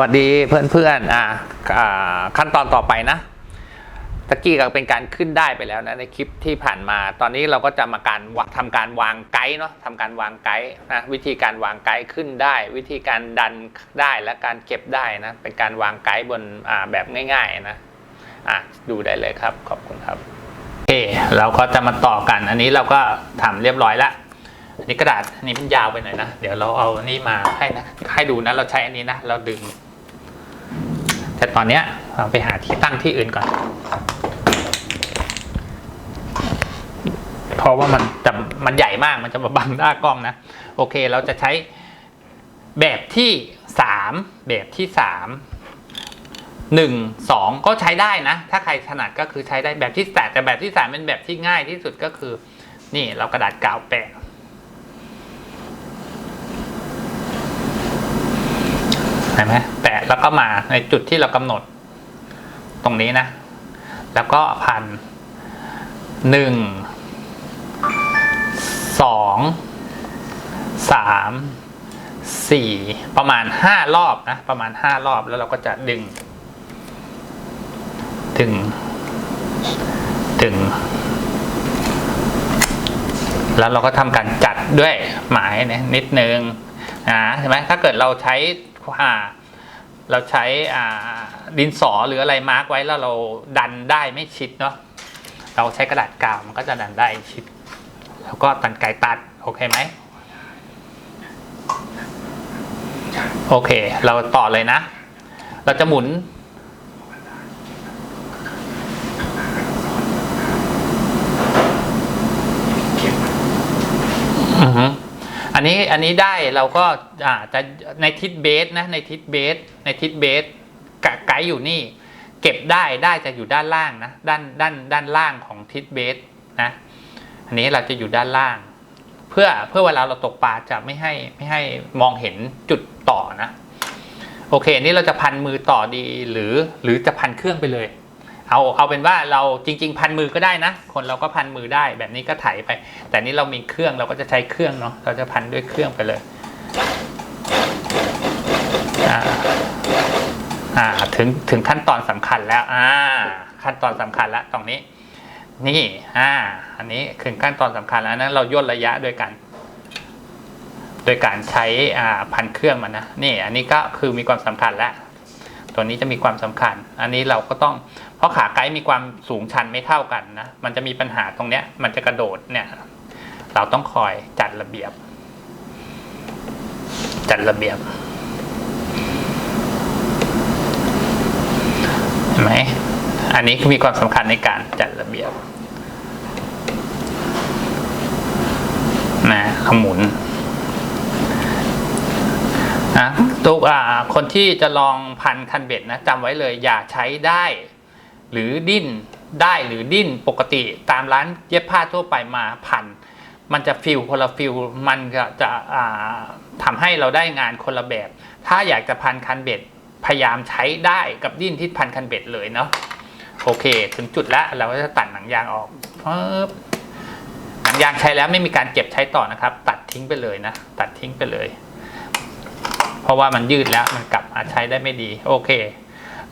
วัสดีเพื่อนๆอ่าขั้นตอนต่อไปนะตะกี้ก็เป็นการขึ้นได้ไปแล้วนะในคลิปที่ผ่านมา ตอนนี้เราก็จะมาการวะทำการวางไกด์เนาะทำการวางไกด์นะวิธีการวางไกด์ขึ้นได้ วิธีการดันได้และการเก็บได้นะเป็นการวางไกด์บนอ่าแบบง่ายๆนะอะดูได้เลยครับขอบคุณครับโอเคเราก็จะมาต่อกัน อันนี้เราก็ทำเรียบร้อยล้วอันนี้กระดาษอันนี้มันยาวไปหน่อยนะเดี๋ยวเราเอานี่มาให้นะให้ดูนะเราใช้อันนี้นะเราดึง แต่ตอนเนี้ยเราไปหาที่ตั้งที่อื่นก่อน เพราะว่ามันจะมันใหญ่มากมันจะมาบังหน้ากล้องนะ โอเคเราจะใช้แบบที่สามแบบที่สามหนึ่งสองก็ใช้ได้นะ ถ้าใครถนัดก็คือใช้ได้แบบที่แปดแต่แบบที่สามเป็นแบบที่ง่ายที่สุดก็คือ นี่เรากระดาษกาวแปะ เห็นไหมแปะแล้วก็มาในจุดที่เรากำหนด ตรงนี้นะ แล้วก็พันหนึ่งสองสามสี่ประมาณห้ารอบนะ ประมาณห้ารอบแล้วเราก็จะดึง ดึง ดึง แล้วเราก็ทำการจัดด้วยหมายเนี่ยนิดนึงนะใช่ไหมถ้าเกิดเราใช้ ว่าเราใช้ดินสอหรืออะไรมาร์กไว้แล้วเราดันได้ไม่ชิดเนาะเราใช้กระดาษกาวมันก็จะดันได้ชิด แล้วก็ตันไกตัดโอเคไหมโอเค เราต่อเลยนะ เราจะหมุน อือฮึ อันนี้อันนี้ได้เราก็อ่าจะในทิศเบสนะในทิศเบสในทิศเบสไกด์อยู่นี่ เก็บได้ได้จะอยู่ด้านล่างนะด้านด้านด้านล่างของทิศเบสนะอันนี้เราจะอยู่ด้านล่าง เพื่อเพื่อเวลาเราตกปลาจะไม่ให้ไม่ให้มองเห็นจุดต่อนะ โอเคอันนี้เราจะพันมือต่อดีหรือหรือจะพันเครื่องไปเลย เอาเอาเป็นว่าเราจริง ๆ พันมือก็ได้นะ คนเราก็พันมือได้แบบนี้ก็ไถไป แต่นี้เรามีเครื่องเราก็จะใช้เครื่องเนาะเราจะพันด้วยเครื่องไปเลยอ่าอ่าถึงถึงขั้นตอนสำคัญแล้วอ่าขั้นตอนสำคัญแล้วตรงนี้ นี่อ่าอันนี้ถึงขั้นตอนสำคัญแล้วนั้นเราย่นระยะด้วยกันโดยการใช้อ่าพันเครื่องมันนะนี่ อันนี้ก็คือมีความสำคัญแล้ว ตัวนี้จะมีความสำคัญ อันนี้เราก็ต้องเพราะขาไกด์มีความสูงชันไม่เท่ากันนะมันจะมีปัญหาตรงเนี้ยมันจะกระโดดเนี่ยเราต้องคอยจัดระเบียบ จัดระเบียบเห็นไหมอันนี้มีความสำคัญในการจัดระเบียบนะขมุน นะทุกอ่าคนที่จะลองพันคันเบ็ดนะจำไว้เลยอย่าใช้ได้ หรือดิ้นได้หรือดิ้นปกติตามร้านเย็บผ้าทั่วไปมาพัน มันจะฟิลคนละฟิลมันก็จะอ่าทำให้เราได้งานคนละแบบ ถ้าอยากจะพันคันเบ็ดพยายามใช้ได้กับดิ้นที่พันคันเบ็ดเลยเนาะโอเค ถึงจุดแล้วเราก็จะตัดหนังยางออกปึ๊บหนังยางใช้แล้วไม่มีการเก็บใช้ต่อนะครับ ตัดทิ้งไปเลยนะ ตัดทิ้งไปเลย เพราะว่ามันยืดแล้วมันกลับมาใช้ได้ไม่ดี โอเค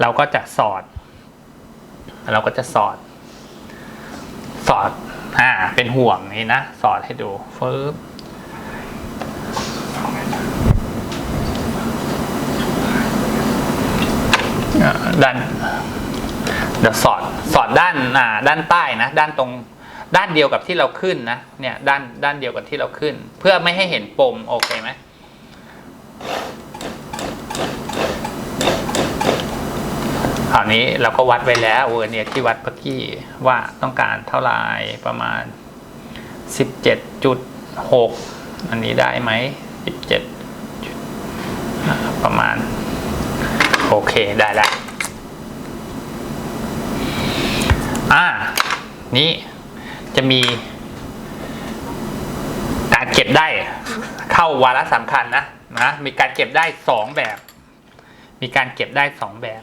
เราก็จะสอด เราก็จะสอด สอดอ่าเป็นห่วงนี้นะ สอดให้ดูฟึบด้านเดี๋ยวสอดสอดด้านอ่าด้านใต้นะ ด้านตรงด้านเดียวกับที่เราขึ้นนะ เนี่ยด้านด้านเดียวกับที่เราขึ้น เพื่อไม่ให้เห็นปมโอเคไหม คราวนี้เราก็วัดไว้แล้วเวอร์เนียที่วัดเมื่อกี้ว่าต้องการเท่าไหร่ประมาณ 17.6 อันนี้ได้ไหม 17 ประมาณ โอเคได้แล้วอ่านี้จะมีการเก็บได้เข้าวาระสำคัญนะนะมีการเก็บได้สองแบบ มีการเก็บได้สองแบบ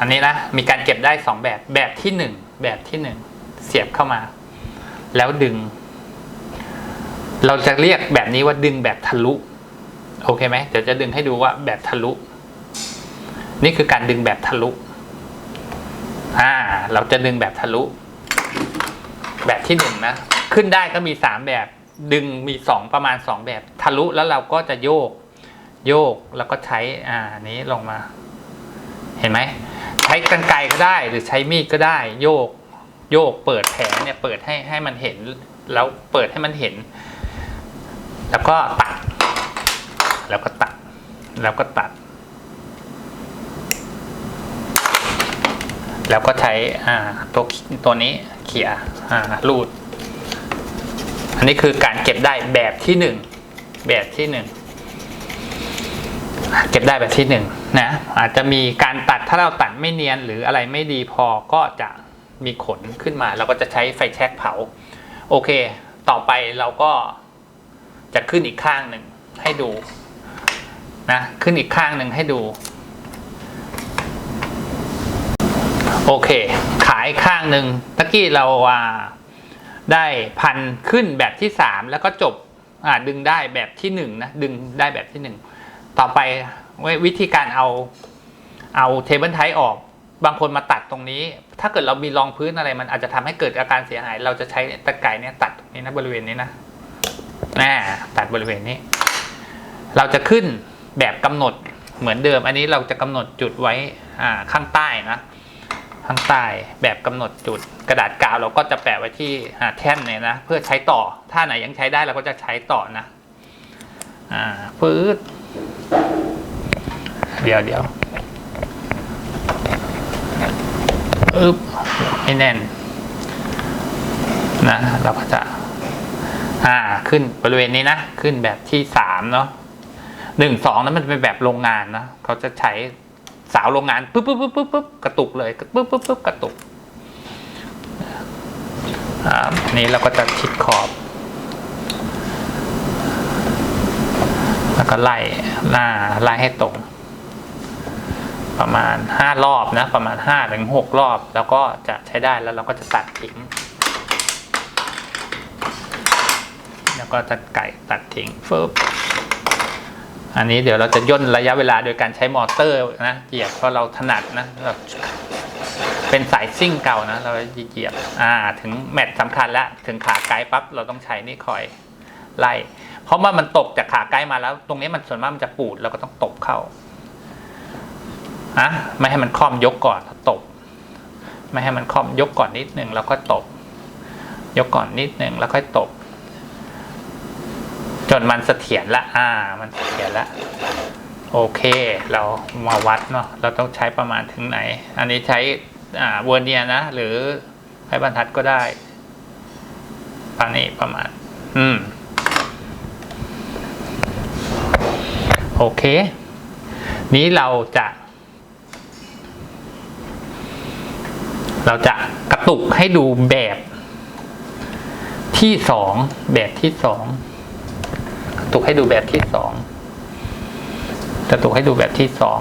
อันนี้นะมีการเก็บได้สองแบบแบบที่หนึ่งแบบที่หนึ่งเสียบเข้ามา แล้วดึง เราจะเรียกแบบนี้ว่าดึงแบบทะลุโอเคไหมเดี๋ยวจะดึงให้ดูว่าแบบทะลุ นี่คือการดึงแบบทะลุอ่าเราจะดึงแบบทะลุ แบบที่หนึ่งนะขึ้นได้ก็มีสามแบบดึงมีสองประมาณสองแบบทะลุแล้วเราก็จะโยก โยกแล้วก็ใช้อ่านี้ลงมา เห็นไหม ใช้กรรไกรก็ได้หรือใช้มีดก็ได้ โยกโยกเปิดแผลเนี่ยเปิดให้ให้มันเห็น แล้วเปิดให้มันเห็น แล้วก็ตัด แล้วก็ตัด แล้วก็ตัด แล้วก็ใช้อ่าตัวตัวนี้เขี่ยอ่ารูด อันนี้คือการเก็บได้แบบที่หนึ่งแบบที่หนึ่งเก็บได้แบบที่หนึ่ง นะอาจจะมีการตัดถ้าเราตัดไม่เนียนหรืออะไรไม่ดีพอก็จะมีขนขึ้นมา เราก็จะใช้ไฟแช็กเผา โอเค ต่อไปเราก็จะขึ้นอีกข้างหนึ่งให้ดูนะขึ้นอีกข้างหนึ่งให้ดู โอเค ขายข้างหนึ่งตะกี้เราอ่าได้พันขึ้นแบบที่สามแล้วก็จบอ่าดึงได้แบบที่หนึ่งนะดึงได้แบบที่หนึ่งต่อไป วิธีการเอาเอาเทเบิลไทออก บางคนมาตัดตรงนี้ ถ้าเกิดเรามีรองพื้นอะไรมันอาจจะทำให้เกิดอาการเสียหาย เราจะใช้ตะไคร่เนี่ยตัดตรงนี้นะบริเวณนี้นะน่ตัดบริเวณนี้ เราจะขึ้นแบบกำหนดเหมือนเดิม อันนี้เราจะกำหนดจุดไว้อ่าข้างใต้นะ ข้างใต้แบบกำหนดจุดกระดาษกาวเราก็จะแปะไว้ที่อ่าแท่นเนี่ยนะเพื่อใช้ต่อ ถ้าไหนยังใช้ได้เราก็จะใช้ต่อนะอ่าปื๊ด เดี๋ยวเดี๋ยวอึบให้แน่นนะเราก็จะอ่าขึ้นบริเวณนี้นะ ขึ้นแบบที่สามเนาะหนึ่งสองนั้นมันเป็นแบบโรงงานนะเขาจะใช้สาวโรงงานปุ๊บปุ๊บปุ๊บปุ๊บปุ๊บกระตุกเลยปุ๊บปุ๊บปุ๊บกระตุกอ่าอันนี้เราก็จะชิดขอบ แล้วก็ไล่หน้าไล่ให้ตรง ประมาณห้ารอบนะ ประมาณห้าถึงหกรอบ แล้วก็จะใช้ได้แล้วเราก็จะตัดทิ้ง แล้วก็จะไก่ตัดทิ้งฟึบอันนี้เดี๋ยวเราจะย่นระยะเวลาโดยการใช้มอเตอร์นะเหยียบเพราะเราถนัดนะเราเป็นสายซิ่งเก่านะ เราเหยียบอ่า ถึงแมตช์สำคัญแล้วถึงขาไกด์ปั๊บเราต้องใช้นี่คอยไล่เพราะว่ามันตกจากขาไกด์มาแล้ว ตรงนี้มันส่วนมากมันจะปูดเราก็ต้องตบเข้าะไม่ให้มันคล่อมยกก่อนตบ ไม่ให้มันคล่อมยกก่อนนิดหนึ่งแล้วก็ตบ ยกก่อนนิดหนึ่งแล้วค่อยตบ จนมันเสถียรละอ่า มันเสถียรละโอเค เรามาวัดเนาะเราต้องใช้ประมาณถึงไหน อันนี้ใช้อ่าเวอร์เนียนะ หรือใช้บรรทัดก็ได้ตอนนี้ประมาณ อืม โอเค นี้เราจะ เราจะกระตุกให้ดูแบบที่สองแบบที่สองกระตุกให้ดูแบบที่สองกระตุกให้ดูแบบที่สอง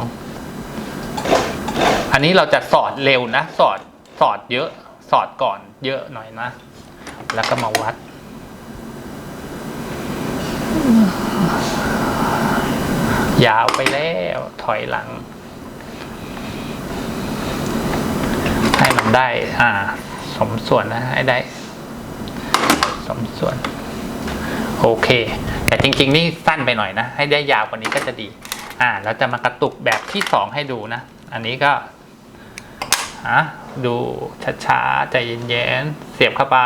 อันนี้เราจะสอดเร็วนะสอดสอดเยอะสอดก่อนเยอะหน่อยนะ แล้วก็มาวัดยาวไปแล้วถอยหลัง ให้มันได้ อ่า สมส่วนนะ ให้ได้ สมส่วน โอเค แต่จริง ๆ นี่สั้นไปหน่อยนะ ให้ได้ยาวกว่านี้ก็จะดี อ่า เราจะมากระตุกแบบที่สองให้ดูนะ อันนี้ก็ฮะดูช้าๆ ใจเย็นๆ เสียบเข้าไป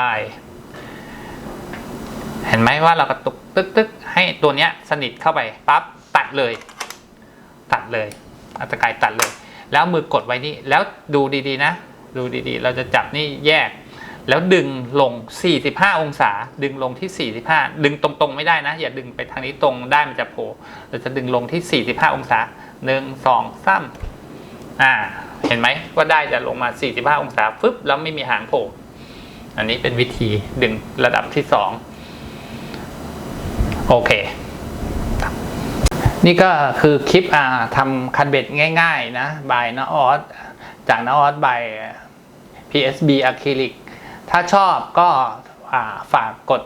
เห็นไหมว่าเรากระตุกตึกๆให้ตัวเนี้ยสนิทเข้าไปปั๊บตัดเลย ตัดเลยอัตกายตัดเลย แล้วมือกดไว้นี่แล้วดูดีๆนะ ดูดีๆ เราจะจับนี่แยก แล้วดึงลง 45 องศา ดึงลงที่ 45 ดึงตรงๆไม่ได้นะ อย่าดึงไปทางนี้ตรงได้มันจะโผล่เราจะดึงลงที่ 45 องศา 1 2 3อ่า เห็นไหมว่าได้จะลงมา 45 องศาฟึบแล้วไม่มีหางโผล่อันนี้เป็นวิธีดึงระดับที่ 2 โอเคนี่ก็คือคลิปอ่าทำคันเบ็ดง่าย ๆ นะ บายนาออสจากนาออสบาย PSB อะคริลิกถ้าชอบก็ฝากกด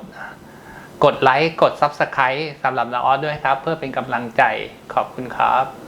กดไลค์ กด Subscribe สำหรับนาออสด้วยครับ เพื่อเป็นกำลังใจขอบคุณครับ